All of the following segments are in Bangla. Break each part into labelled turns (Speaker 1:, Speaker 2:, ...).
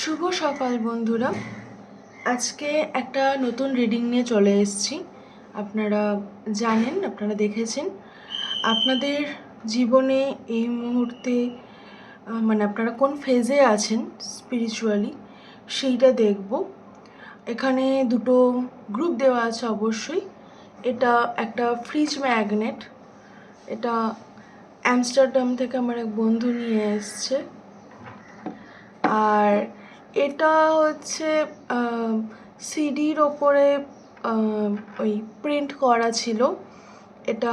Speaker 1: শুভ সকাল বন্ধুরা। আজকে একটা নতুন রিডিং নিয়ে চলে এসেছি। আপনারা জানেন, আপনারা দেখেছেন। আপনাদের জীবনে এই মুহূর্তে মানে আপনারা কোন ফেজে আছেন স্পিরিচুয়ালি সেইটা দেখব। এখানে দুটো গ্রুপ দেওয়া আছে অবশ্যই। এটা একটা ফ্রিজ ম্যাগনেট এটা অ্যামস্টারডাম থেকে আমার এক বন্ধু নিয়ে এসছে। আর এটা হচ্ছে সিডির ওপরে ওই প্রিন্ট করা ছিল। এটা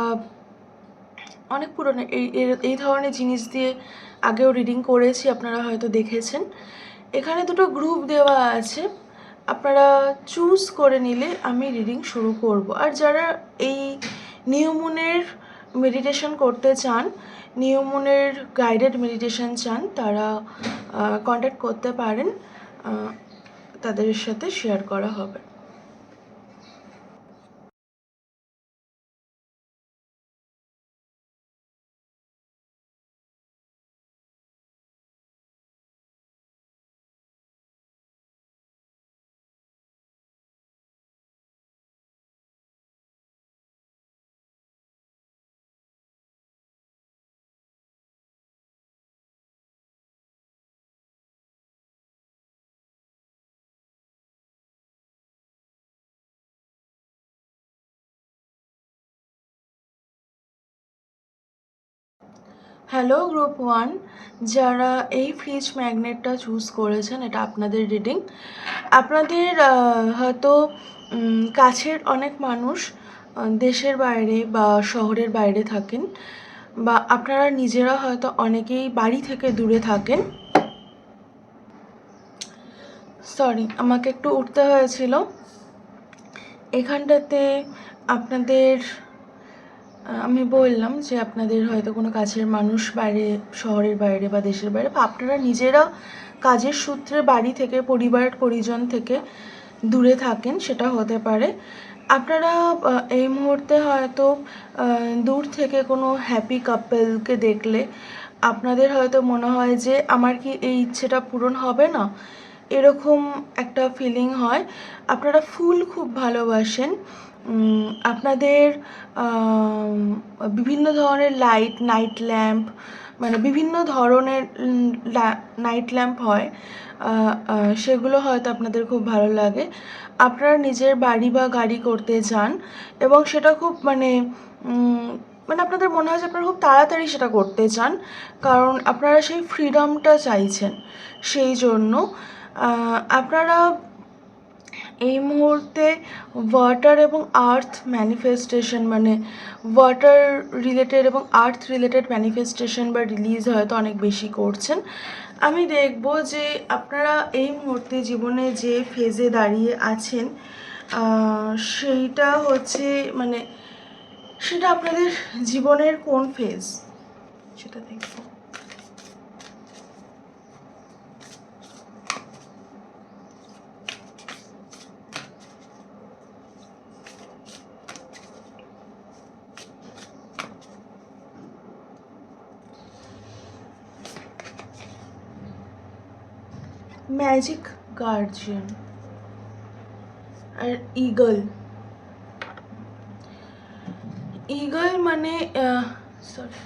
Speaker 1: অনেক পুরনো। এই এই ধরনের জিনিস দিয়ে আগেও রিডিং করেছি, আপনারা হয়তো দেখেছেন। এখানে দুটো গ্রুপ দেওয়া আছে। আপনারা চুজ করে নিলে আমি রিডিং শুরু করব। আর যারা এই নিয়মনের মেডিটেশন করতে চান নিয়মনের গাইডেড মেডিটেশন চান, তারা কন্ট্যাক্ট করতে পারেন। তাদের সাথে শেয়ার করা হবে। হ্যালো গ্রুপ ওয়ান যারা এই ফ্রিজ ম্যাগনেটটা চুজ করেছেন, এটা আপনাদের রিডিং আপনাদের হয়তো কাছের অনেক মানুষ দেশের বাইরে বা শহরের বাইরে থাকেন বা আপনারা নিজেরা হয়তো অনেকেই বাড়ি থেকে দূরে থাকেন। সরি আমাকে একটু উঠতে হয়েছিল। এখানটাতে আপনাদের আমি বললাম যে আপনাদের হয়তো কোনো কাছের মানুষ বাইরে, শহরের বাইরে বা দেশের বাইরে, বা আপনারা নিজেরা কাজের সূত্রে বাড়ি থেকে, পরিবার, পরিজন থেকে দূরে থাকেন, সেটা হতে পারে। আপনারা এই মুহূর্তে হয়তো দূর থেকে কোনো হ্যাপি কাপেলকে দেখলে আপনাদের হয়তো মনে হয় যে, আমার কি এই ইচ্ছেটা পূরণ হবে না? এরকম একটা ফিলিং হয়। আপনারা ফুল খুব ভালোবাসেন। আপনাদের বিভিন্ন ধরনের লাইট নাইট ল্যাম্প মানে বিভিন্ন ধরনের নাইট ল্যাম্প হয় সেগুলো হয়তো আপনাদের খুব ভালো লাগে। আপনারা নিজের বাড়ি বা গাড়ি করতে চান এবং সেটা খুব মানে মানে আপনাদের মনে হয় যে আপনারা খুব তাড়াতাড়ি সেটা করতে চান কারণ আপনারা সেই ফ্রিডমটা চাইছেন। সেই জন্য আপনারা এই মুহূর্তে ওয়াটার এবং আর্থ ম্যানিফেস্টেশন মানে ওয়াটার রিলেটেড এবং আর্থ রিলেটেড ম্যানিফেস্টেশন বা রিলিজ হয়তো অনেক বেশি করছেন। আমি দেখব যে আপনারা এই মুহূর্তে জীবনে যে ফেজে দাঁড়িয়ে আছেন সেইটা হচ্ছে মানে সেটা আপনাদের জীবনের কোন ফেজ সেটা দেখব ম্যাজিক গার্জিয়ান আর ইগল ইগল মানে সরি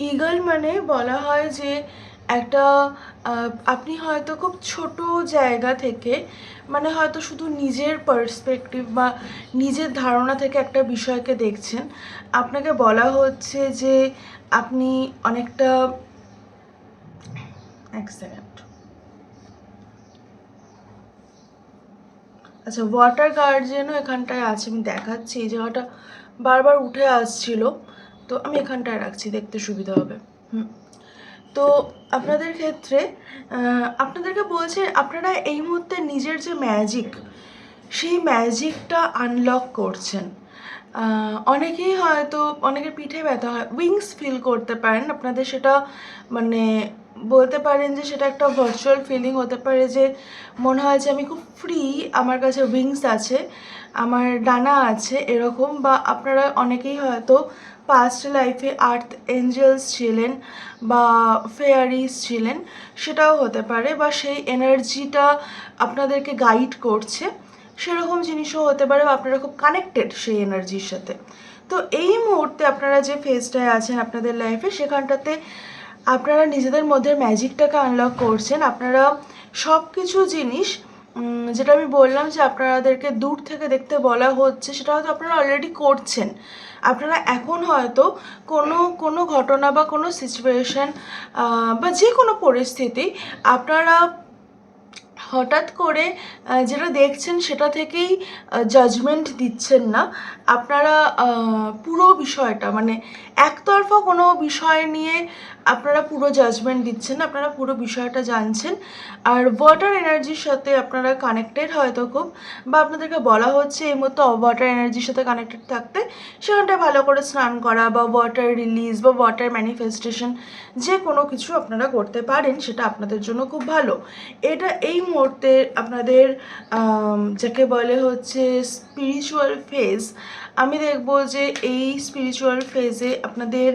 Speaker 1: ইগল মানে বলা হয় যে একটা আপনি হয়তো খুব ছোট জায়গা থেকে মানে হয়তো শুধু নিজের পার্সপেক্টিভ বা নিজের ধারণা থেকে একটা বিষয়কে দেখছেন। আপনাকে বলা হচ্ছে যে আপনি অনেকটা, এক সেকেন্ড আচ্ছা ওয়াটার গার্ডেনও এখানটায় আছে, আমি দেখাচ্ছি। এই জায়গাটা বারবার উঠে আসছিল, তো আমি এখানটায় রাখছি, দেখতে সুবিধা হবে। হুম। তো আপনাদের ক্ষেত্রে আপনাদেরকে বলছে, আপনারা এই মুহূর্তে নিজের যে ম্যাজিক সেই ম্যাজিকটা আনলক করছেন। অনেকেই হয়তো, অনেকের পিঠে ব্যথা হয় উইংস ফিল করতে পারেন। আপনাদের সেটা মানে বলতে পারেন যে সেটা একটা ভার্চুয়াল ফিলিং হতে পারে যে মনে হয় যে আমি খুব ফ্রি আমার কাছে উইংস আছে, আমার ডানা আছে এরকম বা আপনারা অনেকেই হয়তো পাস্ট লাইফে আর্থ এঞ্জেলস ছিলেন বা ফেয়ারিস ছিলেন, সেটাও হতে পারে বা সেই এনার্জিটা আপনাদেরকে গাইড করছে, সেরকম জিনিসও হতে পারে বা আপনারা খুব কানেক্টেড সেই এনার্জির সাথে। তো এই মুহূর্তে আপনারা যে ফেজটায় আছেন আপনাদের লাইফে সেখানটাতে আপনারা নিজেদের মধ্যে ম্যাজিকটাকে আনলক করছেন, আপনারা সব কিছু জিনিস যেটা আমি বললাম যে আপনাদেরকে দূর থেকে দেখতে বলা হচ্ছে, সেটা হয়তো আপনারা অলরেডি করছেন। আপনারা এখন হয়তো কোনো কোনো ঘটনা বা কোনো সিচুয়েশন বা যে কোনো পরিস্থিতি, আপনারা হঠাৎ করে যেটা দেখছেন সেটা থেকেই জাজমেন্ট দিচ্ছেন না। আপনারা পুরো বিষয়টা মানে একতরফা কোনো বিষয় নিয়ে আপনারা পুরো জাজমেন্ট দিচ্ছেন, আপনারা পুরো বিষয়টা জানছেন। আর ওয়াটার এনার্জির সাথে আপনারা কানেক্টেড হয়তো খুব, বা আপনাদেরকে বলা হচ্ছে এই মতো ওয়াটার এনার্জির সাথে কানেক্টেড থাকতে সেখানটায় ভালো করে স্নান করা বা ওয়াটার রিলিজ বা ওয়াটার ম্যানিফেস্টেশন যে কোনো কিছু আপনারা করতে পারেন, সেটা আপনাদের জন্য খুব ভালো। এটা এই মুহূর্তে আপনাদের যাকে বলে হচ্ছে স্পিরিচুয়াল ফেজ আমি দেখব যে এই স্পিরিচুয়াল ফেজে আপনাদের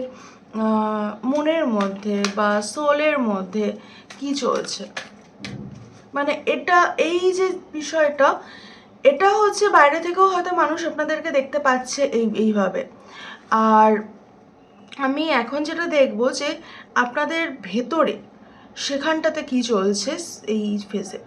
Speaker 1: মনের মধ্যে বা সোলের মধ্যে কি চলছে? মানে এটা, এই যে বিষয়টা, এটা হচ্ছে বাইরে থেকেও হয়তো মানুষ আপনাদেরকে দেখতে পাচ্ছে এই, এইভাবে। আর আমি এখন যেটা দেখব যে আপনাদের ভেতরে সেখানটাতে কি চলছে এই ফেজে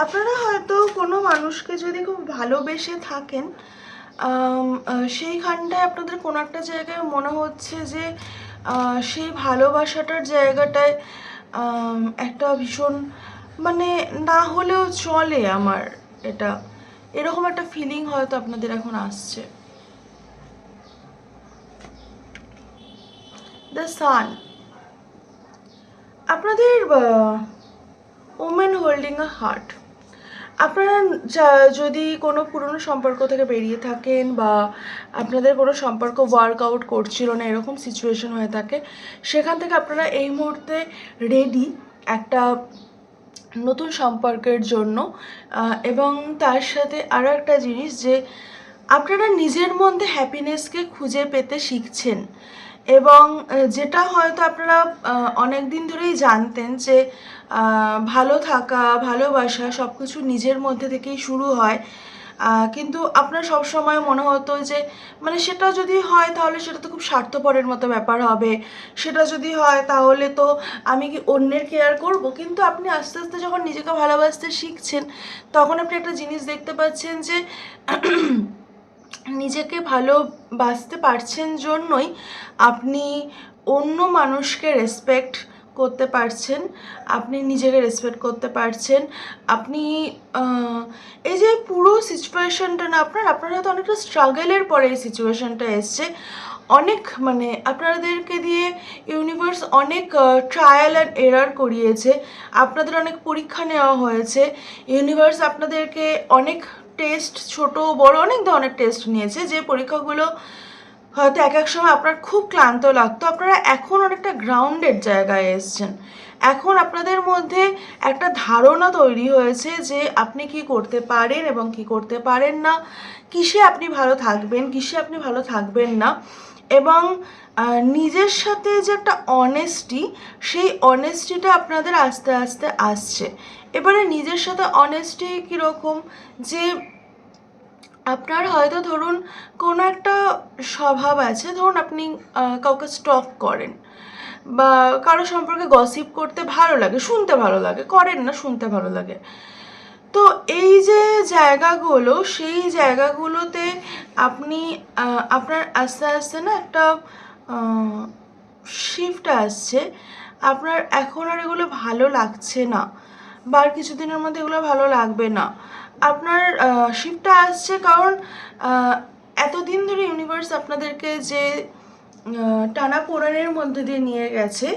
Speaker 1: আপনারা হয়তো কোনো মানুষকে যদি খুব ভালোবেসে থাকেন সেইখানটায় আপনাদের কোনো একটা জায়গায় মনে হচ্ছে যে সেই ভালোবাসাটার জায়গাটায় একটা ভীষণ মানে না হলেও চলে আমার এটা। এরকম একটা ফিলিং হয়তো আপনাদের এখন আসছে। দ্য সান আপনাদের ওমেন হোল্ডিং আ হার্ট আপনারা যদি কোনো পুরনো সম্পর্ক থেকে বেরিয়ে থাকেন বা আপনাদের কোনো সম্পর্ক ওয়ার্কআউট করছিল না, এরকম সিচুয়েশন হয়ে থাকে, সেখান থেকে আপনারা এই মুহূর্তে রেডি একটা নতুন সম্পর্কের জন্য এবং তার সাথে আরও একটা জিনিস যে, আপনারা নিজের মধ্যে হ্যাপিনেসকে খুঁজে পেতে শিখছেন। এবং যেটা হয়তো আপনারা অনেক দিন ধরেই জানতেন যে ভালো থাকা, ভালোবাসা সব কিছু নিজের মধ্যে থেকেই শুরু হয়। কিন্তু আপনার সব সময় মনে হতো যে মানে সেটা যদি হয় তাহলে সেটা তো খুব স্বার্থপরের মতো ব্যাপার হবে। সেটা যদি হয় তাহলে তো আমি কি অন্যের কেয়ার করব? কিন্তু আপনি আস্তে আস্তে যখন নিজেকে ভালোবাসতে শিখছেন, তখন আপনি একটা জিনিস দেখতে পাচ্ছেন যে নিজেকে ভালোবাসতে পারছেন জন্যই আপনি অন্য মানুষকে রেসপেক্ট করতে পারছেন, আপনি নিজেকে রেসপেক্ট করতে পারছেন। আপনি এই যে পুরো সিচুয়েশনটা না, আপনার, আপনারা তো অনেকটা স্ট্রাগলের পরে এই সিচুয়েশানটা এসছে। অনেক মানে আপনাদেরকে দিয়ে ইউনিভার্স অনেক ট্রায়াল অ্যান্ড এরার করিয়েছে। আপনাদের অনেক পরীক্ষা নেওয়া হয়েছে। ইউনিভার্স আপনাদেরকে অনেক টেস্ট ছোট বড়, অনেক ধরনের টেস্ট নিয়েছে, যে পরীক্ষাগুলো হয়তো এক এক সময় আপনার খুব ক্লান্ত লাগতো। আপনারা এখন অনেকটা গ্রাউন্ডেড জায়গায় এসছেন। এখন আপনাদের মধ্যে একটা ধারণা তৈরি হয়েছে যে আপনি কি করতে পারেন এবং কি করতে পারেন না। কিসে আপনি ভালো থাকবেন, কিসে আপনি ভালো থাকবেন না। এবং নিজের সাথে যে একটা অনেস্টি সেই অনেস্টিটা আপনাদের আস্তে আস্তে আসছে। এবারে নিজের সাথে অনেস্টি কীরকম যে আপনার হয়তো ধরুন কোনো একটা স্বভাব আছে, ধরুন আপনি কাউকে স্টক করেন বা কারও সম্পর্কে গসিপ করতে ভালো লাগে, শুনতে ভালো লাগে, করেন না, শুনতে ভালো লাগে। তো এই যে জায়গাগুলো, সেই জায়গাগুলোতে আপনি আপনার আস্তে আস্তে না একটা শিফট আসছে, আপনার এখন আর এগুলো ভালো লাগছে না বা আর কিছুদিনের মধ্যে এগুলো ভালো লাগবে না। আপনার শিফটটা আসছে কারণ এতদিন ধরে ইউনিভার্স আপনাদেরকে যে টানা পোড়ানের মধ্যে দিয়ে নিয়ে গেছে,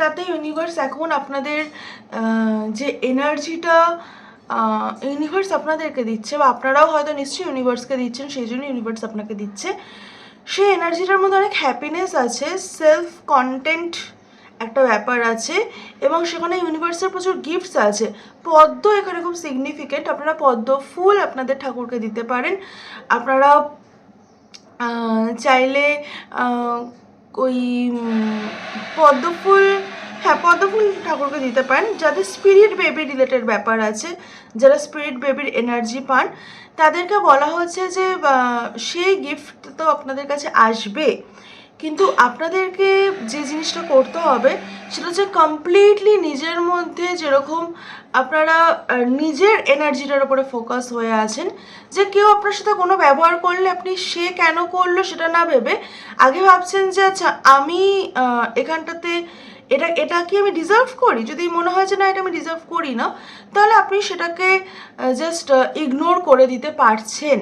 Speaker 1: তাতে ইউনিভার্স এখন আপনাদের যে এনার্জিটা ইউনিভার্স আপনাদেরকে দিচ্ছে বা আপনারাও হয়তো নিশ্চয়ই ইউনিভার্সকে দিচ্ছেন, সেই জন্য ইউনিভার্স আপনাকে দিচ্ছে, সেই এনার্জিটার মধ্যে অনেক হ্যাপিনেস আছে সেলফ কন্টেন্ট একটা ব্যাপার আছে এবং সেখানে ইউনিভার্সের প্রচুর গিফটস আছে। পদ্ম এখানে খুব সিগনিফিকেন্ট আপনারা পদ্ম ফুল আপনাদের ঠাকুরকে দিতে পারেন। আপনারা চাইলে ওই পদ্ম ফুল হ্যাঁ পদ্ম ফুল ঠাকুরকে দিতে পারেন। যাদের স্পিরিট বেবি রিলেটেড ব্যাপার আছে, যারা স্পিরিট বেবির এনার্জি পান, তাদেরকে বলা হচ্ছে যে সেই গিফট তো আপনাদের কাছে আসবে। কিন্তু আপনাদেরকে যে জিনিসটা করতে হবে, সেটা হচ্ছে কমপ্লিটলি নিজের মধ্যে যেরকম আপনারা নিজের এনার্জিটার উপরে ফোকাস হয়ে আছেন, যে কেউ আপনার সাথে কোনো ব্যবহার করলে আপনি সে কেন করল সেটা না ভেবে, আগে ভাবছেন যে আচ্ছা আমি এখানটাতে এটা এটা কি আমি ডিজার্ভ করি? যদি মনে হয় যে না, এটা আমি ডিজার্ভ করি না, তাহলে আপনি সেটাকে জাস্ট ইগনোর করে দিতে পারছেন।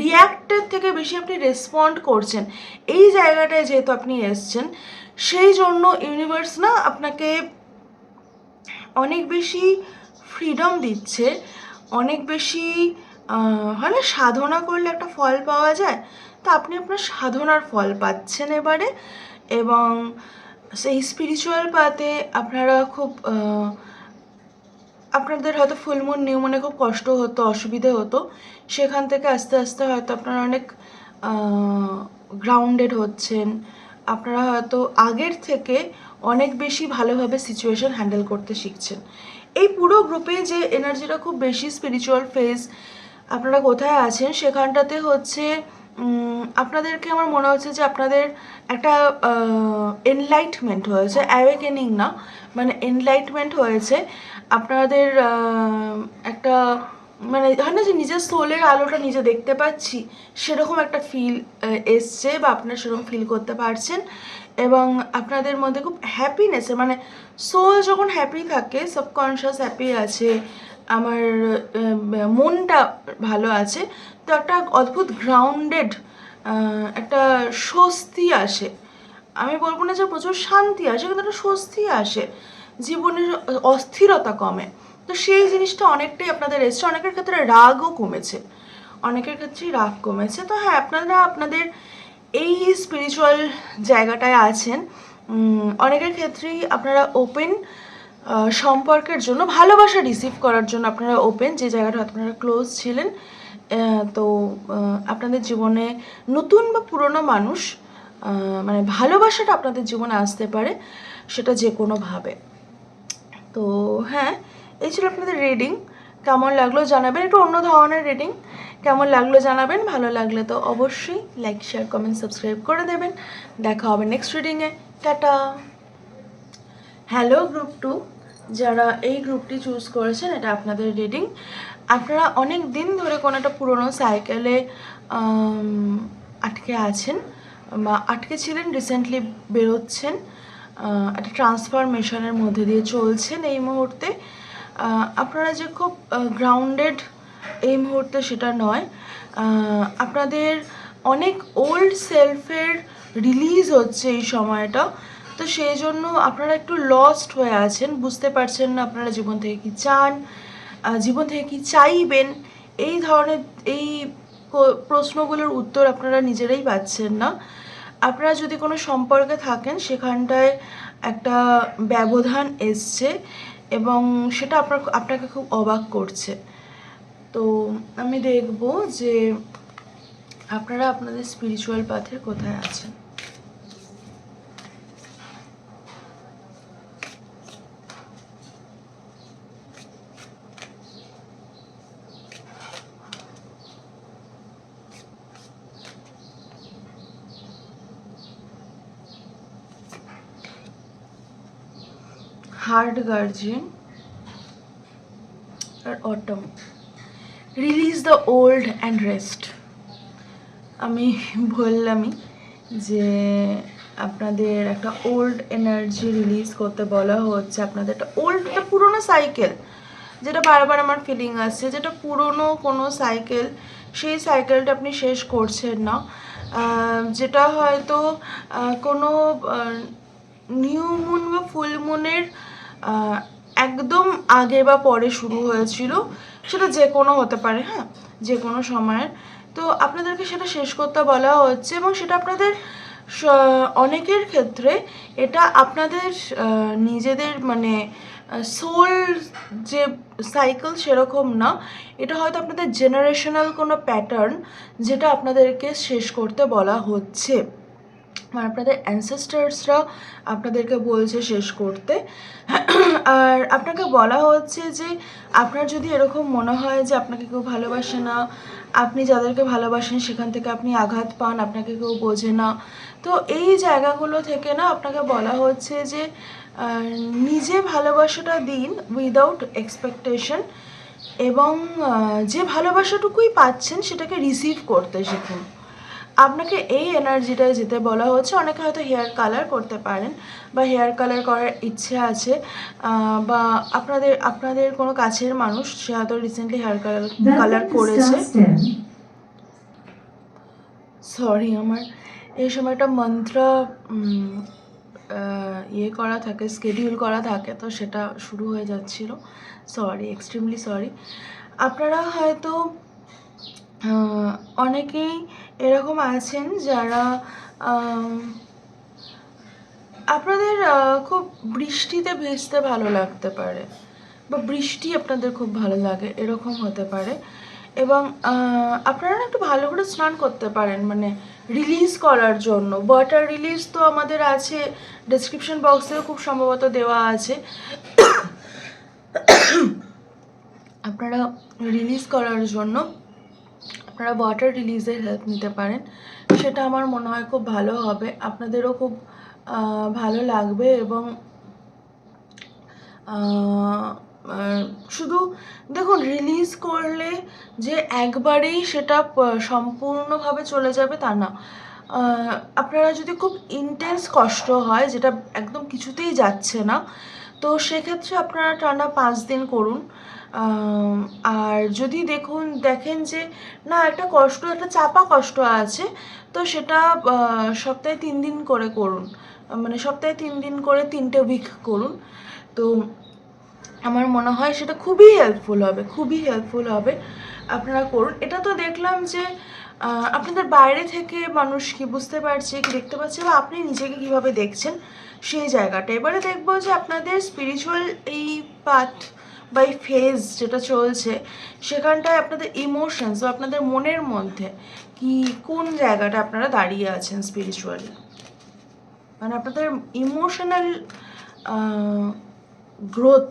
Speaker 1: রিয়্যাক্টের থেকে বেশি আপনি রেসপন্ড করছেন। এই জায়গাটায় যেহেতু আপনি এসছেন, সেই জন্য ইউনিভার্স না আপনাকে অনেক বেশি ফ্রিডম দিচ্ছে, অনেক বেশি হয় না, সাধনা করলে একটা ফল পাওয়া যায়, তো আপনি আপনার সাধনার ফল পাচ্ছেন এবারে। এবং সেই স্পিরিচুয়াল পাতে আপনারা খুব আপনাদের হয়তো ফুলমুন নিউমনে খুব কষ্ট হতো, অসুবিধে হতো। সেখান থেকে আস্তে আস্তে হয়তো আপনারা অনেক গ্রাউন্ডেড হচ্ছেন। আপনারা হয়তো আগের থেকে অনেক বেশি ভালোভাবে সিচুয়েশন হ্যান্ডেল করতে শিখছেন। এই পুরো গ্রুপে যে এনার্জিটা খুব বেশি স্পিরিচুয়াল ফেজ আপনারা কোথায় আছেন, সেখানটাতে হচ্ছে আপনাদেরকে আমার মনে হচ্ছে যে আপনাদের একটা এনলাইটমেন্ট হয়েছে অ্যাওয়েকেনিং না মানে এনলাইটমেন্ট হয়েছে। আপনাদের একটা মানে হয় না যে নিজের সোলের আলোটা নিজে দেখতে পাচ্ছি, সেরকম একটা ফিল এসছে বা আপনারা সেরকম ফিল করতে পারছেন। এবং আপনাদের মধ্যে খুব হ্যাপিনেস মানে সোল যখন হ্যাপি থাকে সাবকনশিয়াস হ্যাপি আছে, আমার মনটা ভালো আছে তো একটা অদ্ভুত গ্রাউন্ডেড একটা স্বস্তি আসে। আমি বলব না যে প্রচুর শান্তি আসে, কিন্তু একটা স্বস্তি আসে। জীবনের অস্থিরতা কমে। তো সেই জিনিসটা অনেকটাই আপনাদের এসছে। অনেকের ক্ষেত্রে রাগও কমেছে। অনেকের ক্ষেত্রেই রাগ কমেছে। তো হ্যাঁ আপনারা আপনাদের এই স্পিরিচুয়াল জায়গাটায় আছেন। অনেকের ক্ষেত্রেই আপনারা ওপেন সম্পর্কের জন্য, ভালোবাসা রিসিভ করার জন্য আপনারা ওপেন যে জায়গাটা আপনারা ক্লোজ ছিলেন তো আপনাদের জীবনে নতুন বা পুরনো মানুষ মানে ভালোবাসাটা আপনাদের জীবনে আসতে পারে, সেটা যে কোনোভাবে তো হ্যাঁ এই ছিল আপনাদের রিডিং কেমন লাগল জানাবেন, একটু অন্য ধরনের রিডিং কেমন লাগল জানাবেন, ভালো লাগলে তো অবশ্যই লাইক শেয়ার কমেন্ট সাবস্ক্রাইব করে দেবেন। দেখা হবে নেক্সট রিডিংয়ে টাটা! হ্যালো গ্রুপ টু যারা এই গ্রুপটি চুজ করেছেন, এটা আপনাদের রিডিং আপনারা অনেক দিন ধরে কোনো একটা পুরনো সাইকেলে আটকে আছেন বা আটকে ছিলেন রিসেন্টলি বেরোচ্ছেন একটা ট্রান্সফরমেশনের মধ্যে দিয়ে চলছেন এই মুহূর্তে। আপনারা যে খুব গ্রাউন্ডেড এই মুহূর্তে সেটা নয়। আপনাদের অনেক ওল্ড সেলফের রিলিজ হচ্ছে এই সময়টা। তো সেই জন্য আপনারা একটু লস্ট হয়ে আছেন, বুঝতে পারছেন না আপনারা জীবন থেকে কি চান জীবন থেকে কি চাইবেন? এই ধরনের, এই প্রশ্নগুলোর উত্তর আপনারা নিজেরাই পাচ্ছেন না। আপনারা যদি কোনো সম্পর্কে থাকেন, সেখানটায় একটা ব্যবধান এসছে এবং সেটা আপনার আপনাকে খুব অবাক করছে। তো আমি দেখব যে আপনারা আপনাদের স্পিরিচুয়াল পাথের কোথায় আছেন। Hard guardian R autumn release the old and rest আমি বললামই যে আপনাদের একটা ওল্ড এনার্জি রিলিজ করতে বলা হচ্ছে। আপনাদের একটা ওল্ড একটা পুরোনো সাইকেল যেটা বারবার আমার ফিলিং আসছে যেটা পুরনো কোনো সাইকেল সেই সাইকেলটা আপনি শেষ করছেন না। যেটা হয়তো কোনো নিউ মুন বা ফুল মুনের একদম আগে বা পরে শুরু হয়েছিল। সেটা যে কোনো হতে পারে হ্যাঁ যে কোনো সময়ের। তো আপনাদেরকে সেটা শেষ করতে বলা হচ্ছে এবং সেটা আপনাদের অনেকের ক্ষেত্রে এটা আপনাদের নিজেদের মানে সোল যে সাইকেল সেরকম না, এটা হয়তো আপনাদের জেনারেশনাল কোনো প্যাটার্ন যেটা আপনাদেরকে শেষ করতে বলা হচ্ছে। মানে আপনাদের অ্যানসেস্টার্সরা আপনাদেরকে বলছে শেষ করতে। আর আপনাকে বলা হচ্ছে যে আপনার যদি এরকম মনে হয় যে আপনাকে কেউ ভালোবাসে না, আপনি যাদেরকে ভালোবাসেন সেখান থেকে আপনি আঘাত পান, আপনাকে কেউ বোঝে না, তো এই জায়গাগুলো থেকে না আপনাকে বলা হচ্ছে যে নিজে ভালোবাসাটা দিন উইদাউট এক্সপেকটেশন এবং যে ভালোবাসাটুকুই পাচ্ছেন সেটাকে রিসিভ করতে শিখুন। আপনাকে এই এনার্জিটায় যেতে বলা হচ্ছে অনেকে হয়তো হেয়ার কালার করতে পারেন বা হেয়ার কালার করার ইচ্ছে আছে বা আপনাদের আপনাদের কোনো কাছের মানুষ সে হয়তো রিসেন্টলি হেয়ার কালার কালার করেছে। সরি আমার এই সময়টা মন্ত্র উম, আহ, ইয়ে করা থাকে স্কেডিউল করা থাকে তো সেটা শুরু হয়ে যাচ্ছিল। সরি এক্সট্রিমলি সরি আপনারা হয়তো অনেকেই এরকম আছেন যারা আপনাদের খুব বৃষ্টিতে ভিজতে ভালো লাগতে পারে বা বৃষ্টি আপনাদের খুব ভালো লাগে, এরকম হতে পারে। এবং আপনারা একটু ভালো করে স্নান করতে পারেন মানে রিলিজ করার জন্য। ওয়াটার রিলিজ তো আমাদের আছে ডেসক্রিপশন বক্সেও খুব সম্ভবত দেওয়া আছে। আপনারা রিলিজ করার জন্য আপনারা ওয়াটার রিলিজের হেল্প নিতে পারেন। সেটা আমার মনে হয় খুব ভালো হবে। আপনাদেরও খুব ভালো লাগবে এবং শুধু দেখুন রিলিজ করলে যে একবারেই সেটা সম্পূর্ণভাবে চলে যাবে তা না। আপনারা যদি খুব ইন্টেন্স কষ্ট হয়, যেটা একদম কিছুতেই যাচ্ছে না, তো সেক্ষেত্রে আপনারা টানা পাঁচ দিন করুন। আর যদি দেখুন, দেখেন যে, না, একটা কষ্ট, একটা চাপা কষ্ট আছে, তো সেটা সপ্তাহে তিন দিন করে করুন। মানে সপ্তাহে তিন দিন করে তিনটে উইক করুন। তো আমার মনে হয় সেটা খুবই হেল্পফুল হবে, খুবই হেল্পফুল হবে। আপনারা করুন। এটা তো দেখলাম যে আপনাদের বাইরে থেকে মানুষ কি বুঝতে পারছে, কি দেখতে পাচ্ছে, বা আপনি নিজেকে কীভাবে দেখছেন সেই জায়গাটা। এবারে দেখব যে আপনাদের স্পিরিচুয়াল এই পার্ট বা এই ফেজ যেটা চলছে, সেখানটায় আপনাদের ইমোশনস বা আপনাদের মনের মধ্যে কি, কোন জায়গাটা আপনারা দাঁড়িয়ে আছেন স্পিরিচুয়ালি মানে আপনাদের ইমোশনাল গ্রোথ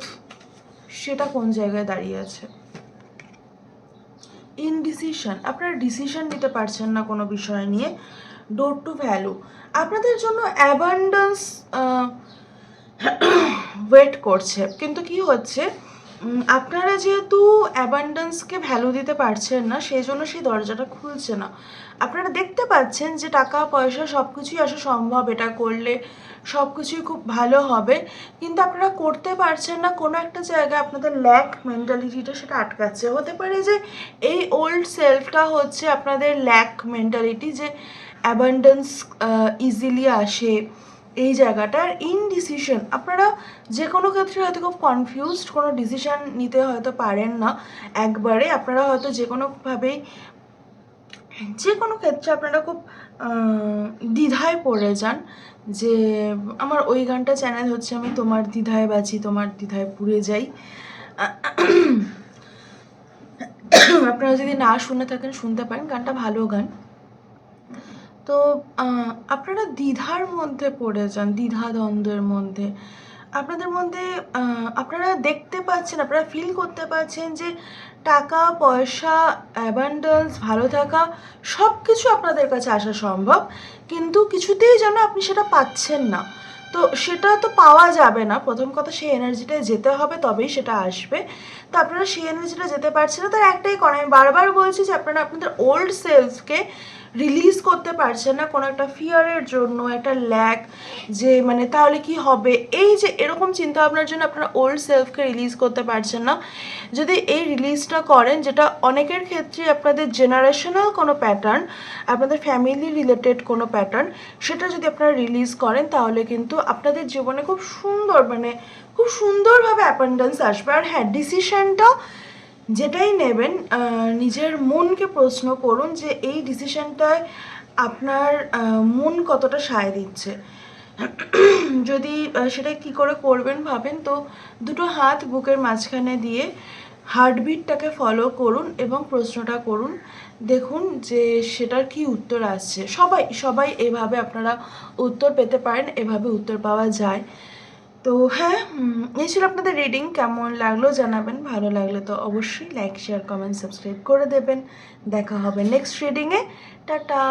Speaker 1: সেটা কোন জায়গায় দাঁড়িয়ে আছে? ইনডিসিশন আপনারা ডিসিশন নিতে পারছেন না কোনো বিষয় নিয়ে ডোর টু ভ্যালু আপনাদের জন্য অ্যাবান্ডেন্স ওয়েট করছে, কিন্তু কি হচ্ছে? আপনারা যেহেতু অ্যাবান্ডেন্সকে ভ্যালু দিতে পারছেন না সেই জন্য সেই দরজাটা খুলছে না। আপনারা দেখতে পাচ্ছেন যে টাকা, পয়সা সব কিছুই আসা সম্ভব। এটা করলে সব কিছুই খুব ভালো হবে। কিন্তু আপনারা করতে পারছেন না, কোনো একটা জায়গায় আপনাদের ল্যাক মেন্টালিটিটা সেটা আটকাচ্ছে। হতে পারে যে এই ওল্ড সেলফটা হচ্ছে আপনাদের ল্যাক মেন্টালিটি যে অ্যাবান্ডেন্স ইজিলি আসে। এই জায়গাটার ইনডিসিশন আপনারা যে কোনো ক্ষেত্রে হয়তো খুব কনফিউজড কোনো ডিসিশান নিতে হয়তো পারেন না। একবারে আপনারা হয়তো যে কোনোভাবেই যে কোনো ক্ষেত্রে আপনারা খুব দ্বিধায় পড়ে যান যে আমার ওই গানটা চ্যানেল হচ্ছে, আমি তোমার দ্বিধায় বাঁচি, তোমার দ্বিধায় পুড়ে যাই। আপনারা যদি না শুনে থাকেন, শুনতে পারেন, গানটা ভালো গান। তো আপনারা দ্বিধার মধ্যে পড়ে যান দ্বিধা দ্বন্দ্বের মধ্যে। আপনাদের মধ্যে আপনারা দেখতে পাচ্ছেন, আপনারা ফিল করতে পারছেন যে টাকা, পয়সা অ্যাবান্ডেন্স ভালো থাকা সব কিছু আপনাদের কাছে আসা সম্ভব, কিন্তু কিছুতেই যেন আপনি সেটা পাচ্ছেন না। তো সেটা তো পাওয়া যাবে না। প্রথম কথা, সেই এনার্জিটায় যেতে হবে, তবেই সেটা আসবে। তো আপনারা সেই এনার্জিটা যেতে পারছেন না। তার একটাই কারণ আমি বারবার বলছি যে আপনারা, আপনাদের ওল্ড সেলফকে রিলিজ করতে পারছে না, কোনো একটা ফিয়ারের জন্য, একটা ল্যাক যে মানে তাহলে কি হবে? এই যে এরকম চিন্তা ভাবনার জন্য আপনারা ওল্ড সেলফকে রিলিজ করতে পারছেন না। যদি এই রিলিজটা করেন, যেটা অনেকের ক্ষেত্রে আপনাদের জেনারেশনাল কোনো প্যাটার্ন আপনাদের ফ্যামিলি রিলেটেড কোনো প্যাটার্ন সেটা যদি আপনারা রিলিজ করেন, তাহলে কিন্তু আপনাদের জীবনে খুব সুন্দর মানে খুব সুন্দরভাবে অ্যাপেন্ডেন্স আসবে। আর হ্যাঁ ডিসিশনটা যেটাই নেবেন নিজের মনকে প্রশ্ন করুন যে এই ডিসিশনটায় আপনার মন কতটা সায় দিচ্ছে। যদি সেটা কি করে করবেন ভাবেন, তো দুটো হাত বুকের মাঝখানে দিয়ে হার্টবিটটাকে ফলো করুন এবং প্রশ্নটা করুন, দেখুন যে সেটার কি উত্তর আসছে। সবাই সবাই এভাবে আপনারা উত্তর পেতে পারেন, এভাবে উত্তর পাওয়া যায়। তো হ্যাঁ এই ছিল আপনাদের রিডিং কেমন লাগল জানাবেন, ভালো লাগলে তো অবশ্যই লাইক শেয়ার কমেন্ট সাবস্ক্রাইব করে দেবেন। দেখা হবে নেক্সট রিডিংয়ে টাটা!